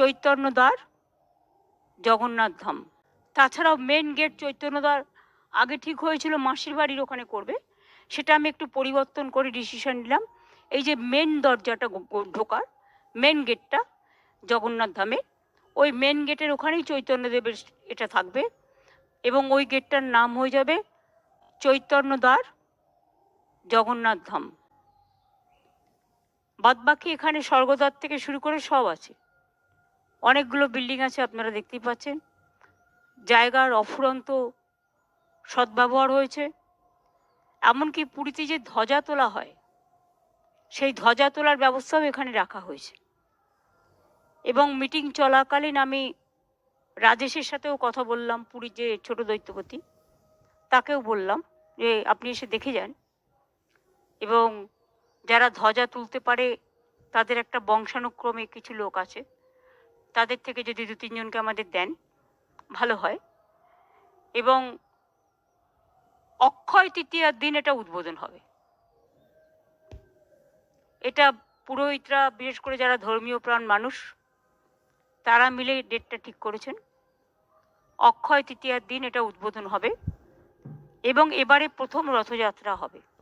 চৈতন্যদ্বার, জগন্নাথ ধাম। তাছাড়াও main gate চৈতন্যদ্বার আগে ঠিক হয়েছিল মাসির বাড়ির ওখানে করবে। সেটা আমি একটু পরিবর্তন করে ডিসিশন নিলাম। এই যে মেন দরজাটা ঢোকার মেন গেটটা জগন্নাথ ধামে, ওই মেন গেটের ওখানেই চৈতন্যদেবের এটা থাকবে এবং ওই গেটটার নাম হয়ে যাবে চৈতন্যদ্বার, জগন্নাথ ধাম। বাদবাকি এখানে স্বর্গদ্বার থেকে শুরু করে সব আছে। অনেকগুলো বিল্ডিং আছে, আপনারা দেখতেই পাচ্ছেন। জায়গার অফুরন্ত সদ্ব্যবহার হয়েছে। এমনকি পুরীতে যে ধ্বজা তোলা হয়, সেই ধ্বজা তোলার ব্যবস্থাও এখানে রাখা হয়েছে। এবং মিটিং চলাকালীন আমি রাজেশের সাথেও কথা বললাম, পুরীর যে ছোট দৈত্যপতি, তাকেও বললাম যে, আপনি এসে দেখে যান। এবং যারা ধ্বজা তুলতে পারে, তাদের একটা বংশানুক্রমে কিছু লোক আছে। তাদের থেকে যদি দু তিনজনকে আমাদের দেন, ভালো হয়। এবং অক্ষয় তৃতীয়ার দিন এটা উদ্বোধন হবে। এটা পুরোহিতরা, বিশেষ করে যারা ধর্মীয় প্রাণ মানুষ, তারা মিলে ডেটটা ঠিক করেছেন। অক্ষয় তৃতীয়ার দিন এটা উদ্বোধন হবে এবং এবারে প্রথম রথযাত্রা হবে।